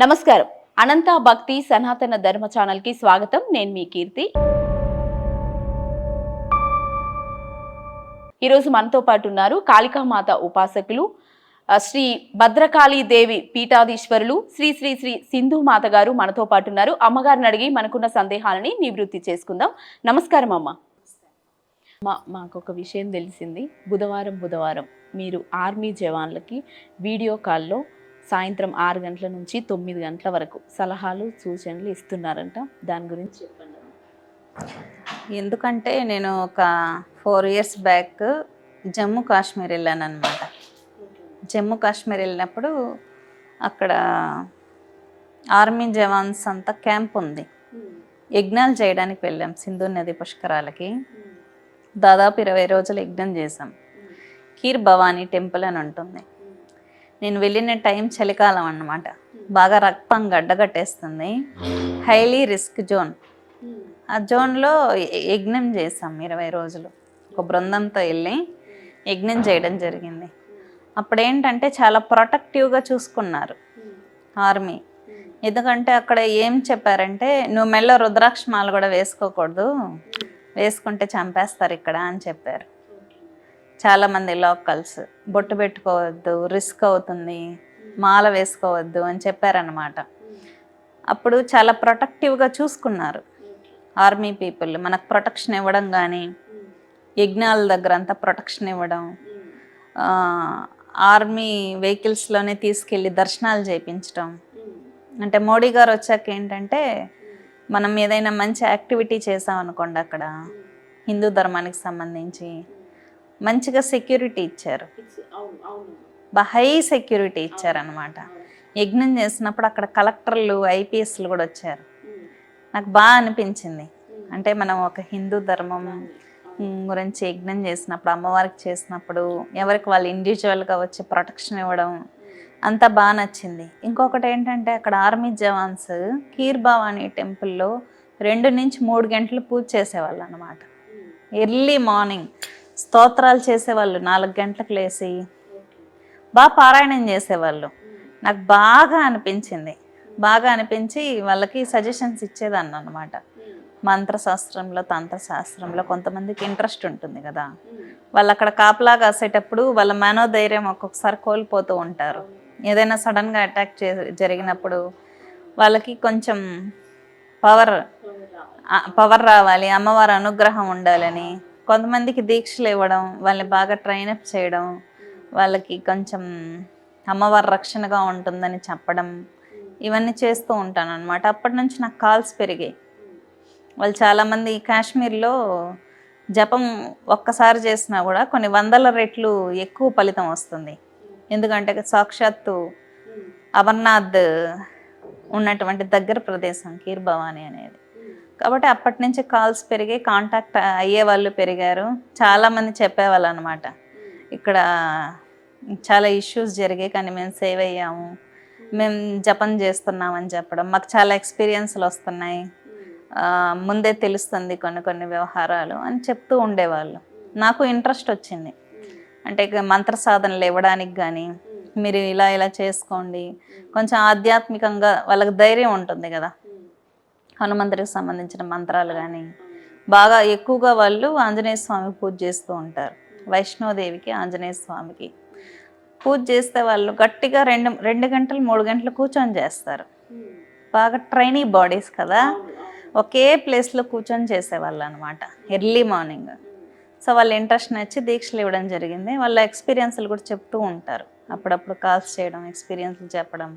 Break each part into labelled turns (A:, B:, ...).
A: నమస్కారం. అనంత భక్తి సనాతన ధర్మ ఛానల్కి స్వాగతం. నేను మీ కీర్తి. ఈరోజు మనతో పాటు ఉన్నారు కాళికామాత ఉపాసకులు శ్రీ భద్రకాళీ దేవి పీఠాధీశ్వరులు శ్రీ శ్రీ శ్రీ సింధు మాత గారు మనతో పాటు ఉన్నారు. అమ్మగారిని అడిగి మనకున్న సందేహాలని నివృత్తి చేసుకుందాం. నమస్కారం అమ్మ. మా మాకు ఒక విషయం తెలిసింది. బుధవారం బుధవారం మీరు ఆర్మీ జవాన్లకి వీడియో కాల్లో సాయంత్రం ఆరు గంటల నుంచి తొమ్మిది గంటల వరకు సలహాలు సూచనలు ఇస్తున్నారంట. దాని గురించి చెప్పండి
B: ఎందుకంటే నేను ఒక four years back Jammu Kashmir వెళ్ళాను అనమాట జమ్మూ కాశ్మీర్ వెళ్ళినప్పుడు అక్కడ ఆర్మీ జవాన్స్ అంతా క్యాంప్ ఉంది. యజ్ఞాలు చేయడానికి వెళ్ళాం సింధు నది పుష్కరాలకి. దాదాపు ఇరవై రోజులు యజ్ఞం చేసాం కీర్ భవానీ టెంపుల్ అని ఉంటుంది. నేను వెళ్ళిన టైం చలికాలం అన్నమాట. బాగా రక్తం గడ్డగట్టేస్తుంది. Highly risk zone. ఆ జోన్లో యజ్ఞం చేసాం ఇరవై రోజులు. ఒక బృందంతో వెళ్ళి యజ్ఞం చేయడం జరిగింది. అప్పుడు ఏంటంటే చాలా ప్రొటెక్టివ్గా చూసుకున్నారు ఆర్మీ. ఎందుకంటే అక్కడ ఏం చెప్పారంటే నువ్వు మెల్ల రుద్రాక్షమాలు కూడా వేసుకోకూడదు. వేసుకుంటే చంపేస్తారు ఇక్కడ అని చెప్పారు. చాలామంది లోకల్స్ బొట్టు పెట్టుకోవద్దు రిస్క్ అవుతుంది మాల వేసుకోవద్దు అని చెప్పారనమాట అప్పుడు చాలా ప్రొటెక్టివ్గా చూసుకున్నారు. ఆర్మీ పీపుల్ మనకు ప్రొటెక్షన్ ఇవ్వడం కానీ యజ్ఞాల దగ్గర అంతా ప్రొటెక్షన్ ఇవ్వడం ఆర్మీ వెహికల్స్లోనే తీసుకెళ్ళి దర్శనాలు చేయించడం అంటే మోడీ గారు వచ్చాక ఏంటంటే మనం ఏదైనా మంచి యాక్టివిటీ చేసామనుకోండి అక్కడ హిందూ ధర్మానికి సంబంధించి మంచిగా సెక్యూరిటీ ఇచ్చారు. హై సెక్యూరిటీ ఇచ్చారనమాట యజ్ఞం చేసినప్పుడు అక్కడ కలెక్టర్లు ఐపీఎస్లు కూడా వచ్చారు. నాకు బాగా అనిపించింది. అంటే మనం ఒక హిందూ ధర్మం గురించి యజ్ఞం చేసినప్పుడు అమ్మవారికి చేసినప్పుడు ఎవరికి వాళ్ళు ఇండివిజువల్గా వచ్చి ప్రొటెక్షన్ ఇవ్వడం అంతా బాగా నచ్చింది. ఇంకొకటి ఏంటంటే అక్కడ ఆర్మీ జవాన్స్ కీర్ భవానీ టెంపుల్లో రెండు నుంచి మూడు గంటలు పూజ చేసేవాళ్ళు అనమాట ఎర్లీ మార్నింగ్ స్తోత్రాలు చేసేవాళ్ళు. నాలుగు గంటలకు లేచి బాగా పారాయణం చేసేవాళ్ళు. నాకు బాగా అనిపించింది. బాగా అనిపించి వాళ్ళకి సజెషన్స్ ఇచ్చేదాన్ని అనమాట మంత్రశాస్త్రంలో తంత్రశాస్త్రంలో కొంతమందికి ఇంట్రెస్ట్ ఉంటుంది కదా. వాళ్ళు అక్కడ కాపలా కాసేటప్పుడు వాళ్ళ మనోధైర్యం ఒక్కొక్కసారి కోల్పోతూ ఉంటారు. ఏదైనా సడన్గా అటాక్ చే జరిగినప్పుడు వాళ్ళకి కొంచెం పవర్ పవర్ రావాలి అమ్మవారి అనుగ్రహం ఉండాలని కొంతమందికి దీక్షలు ఇవ్వడం వాళ్ళని బాగా ట్రైనప్ చేయడం వాళ్ళకి కొంచెం అమ్మవారి రక్షణగా ఉంటుందని చెప్పడం ఇవన్నీ చేస్తూ ఉంటాను అనమాట అప్పటి నుంచి నాకు కాల్స్ పెరిగాయి. వాళ్ళు చాలామంది కాశ్మీర్లో జపం ఒక్కసారి చేసినా కూడా కొన్ని వందల రెట్లు ఎక్కువ ఫలితం వస్తుంది. ఎందుకంటే సాక్షాత్తు అమర్నాథ్ ఉన్నటువంటి దగ్గర ప్రదేశం కీర్ భవానీ అనేది. కాబట్టి అప్పటి నుంచి కాల్స్ పెరిగాయి కాంటాక్ట్ అయ్యే వాళ్ళు పెరిగారు. చాలామంది చెప్పేవాళ్ళు అనమాట ఇక్కడ చాలా ఇష్యూస్ జరిగాయి కానీ మేము సేవ్ అయ్యాము. మేము జపం చేస్తున్నామని చెప్పడం. మాకు చాలా ఎక్స్పీరియన్స్లు వస్తున్నాయి. ముందే తెలుస్తుంది కొన్ని కొన్ని వ్యవహారాలు అని చెప్తూ ఉండేవాళ్ళు. నాకు ఇంట్రెస్ట్ వచ్చింది. అంటే మంత్ర సాధనలు ఇవ్వడానికి కానీ మీరు ఇలా ఇలా చేసుకోండి. కొంచెం ఆధ్యాత్మికంగా వాళ్ళకి ధైర్యం ఉంటుంది కదా. హనుమంతుడికి సంబంధించిన మంత్రాలు కానీ బాగా ఎక్కువగా వాళ్ళు ఆంజనేయ స్వామికి పూజ చేస్తూ ఉంటారు. వైష్ణోదేవికి ఆంజనేయ స్వామికి పూజ చేస్తే వాళ్ళు గట్టిగా రెండు రెండు గంటలు మూడు గంటలు కూర్చొని చేస్తారు. బాగా ట్రైనీ బాడీస్ కదా. ఒకే ప్లేస్లో కూర్చొని చేసేవాళ్ళు అనమాట ఎర్లీ మార్నింగ్. సో వాళ్ళ ఇంట్రెస్ట్ నచ్చి దీక్షలు ఇవ్వడం జరిగింది. వాళ్ళ ఎక్స్పీరియన్స్లు కూడా చెప్తూ ఉంటారు. అప్పుడప్పుడు కాల్స్ చేయడం ఎక్స్పీరియన్స్లు చెప్పడం.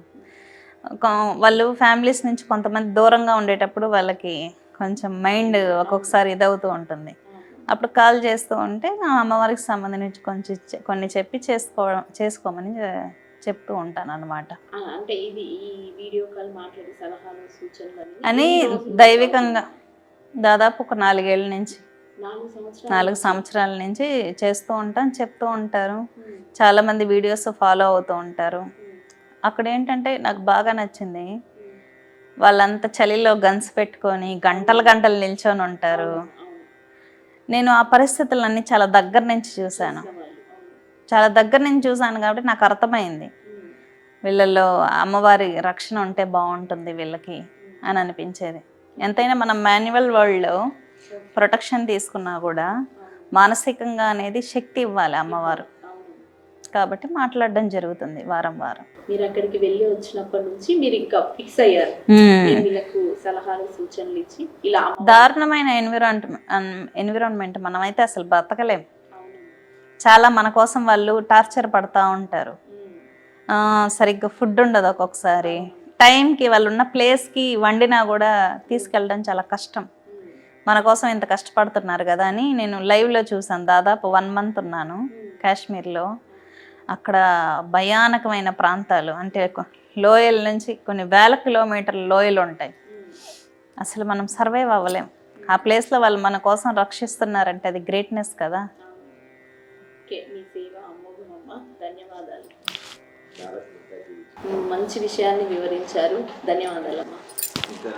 B: వాళ్ళు ఫ్యామిలీస్ నుంచి కొంతమంది దూరంగా ఉండేటప్పుడు వాళ్ళకి కొంచెం మైండ్ ఒక్కొక్కసారి ఇదవుతూ ఉంటుంది. అప్పుడు కాల్ చేస్తూ ఉంటే అమ్మవారికి సంబంధించి కొంచెం కొన్ని చెప్పి చేసుకోవడం చేసుకోమని చెప్తూ ఉంటాను అనమాట అని దైవికంగా దాదాపు ఒక నాలుగేళ్ళ నుంచి
A: నాలుగు సంవత్సరాలు
B: నాలుగు సంవత్సరాల నుంచి చేస్తూ ఉంటాం చెప్తూ ఉంటారు. చాలామంది వీడియోస్ ఫాలో అవుతూ ఉంటారు. అక్కడ ఏంటంటే నాకు బాగా నచ్చింది. వాళ్ళంతా చలిలో గన్స్ పెట్టుకొని గంటలు గంటలు నిల్చొని ఉంటారు. నేను ఆ పరిస్థితులన్నీ చాలా దగ్గర నుంచి చూశాను. చాలా దగ్గర నుంచి చూశాను కాబట్టి నాకు అర్థమైంది. వీళ్ళల్లో అమ్మవారి రక్షణ ఉంటే బాగుంటుంది వీళ్ళకి అని అనిపించేది. ఎంతైనా మనం మాన్యువల్ వరల్డ్లో ప్రొటెక్షన్ తీసుకున్నా కూడా మానసికంగా అనేది శక్తి ఇవ్వాలి అమ్మవారు. కాబట్టి మాట్లాడడం జరుగుతుంది వారం వారం.
C: మీరు అక్కడికి వెళ్ళి వచ్చినప్పటి నుంచి మీరు ఇంకా ఫిక్స్ అయ్యారు. వీళ్ళకు సలహాలు సూచనలు ఇచ్చి ఇలా
B: దారుణమైన ఎన్విరాన్మెంట్ ఎన్విరాన్మెంట్ మనమైతే అసలు బతకలేం. చాలా మన కోసం వాళ్ళు టార్చర్ పడతా ఉంటారు. సరిగ్గా ఫుడ్ ఉండదు ఒక్కొక్కసారి. టైంకి వాళ్ళు ఉన్న ప్లేస్కి వండినా కూడా తీసుకెళ్ళడం చాలా కష్టం. మన కోసం ఇంత కష్టపడుతున్నారు కదా అని నేను లైవ్లో చూసాను దాదాపు వన్ మంత్ ఉన్నాను కాశ్మీర్లో. అక్కడ భయానకమైన ప్రాంతాలు. అంటే లోయల నుంచి కొన్ని వేల కిలోమీటర్ల లోయలు ఉంటాయి. అసలు మనం సర్వైవ్ అవ్వలేం. ఆ ప్లేస్లో వాళ్ళు మన కోసం రక్షిస్తున్నారంటే అది గ్రేట్నెస్ కదా.
C: ఓకే మీ సేవ అమ్మోఘమమ్మ ధన్యవాదాలు. ఉమ్, మంచి విషయాన్ని వివరించారు. ధన్యవాదాలమ్మా.
D: ఇంకా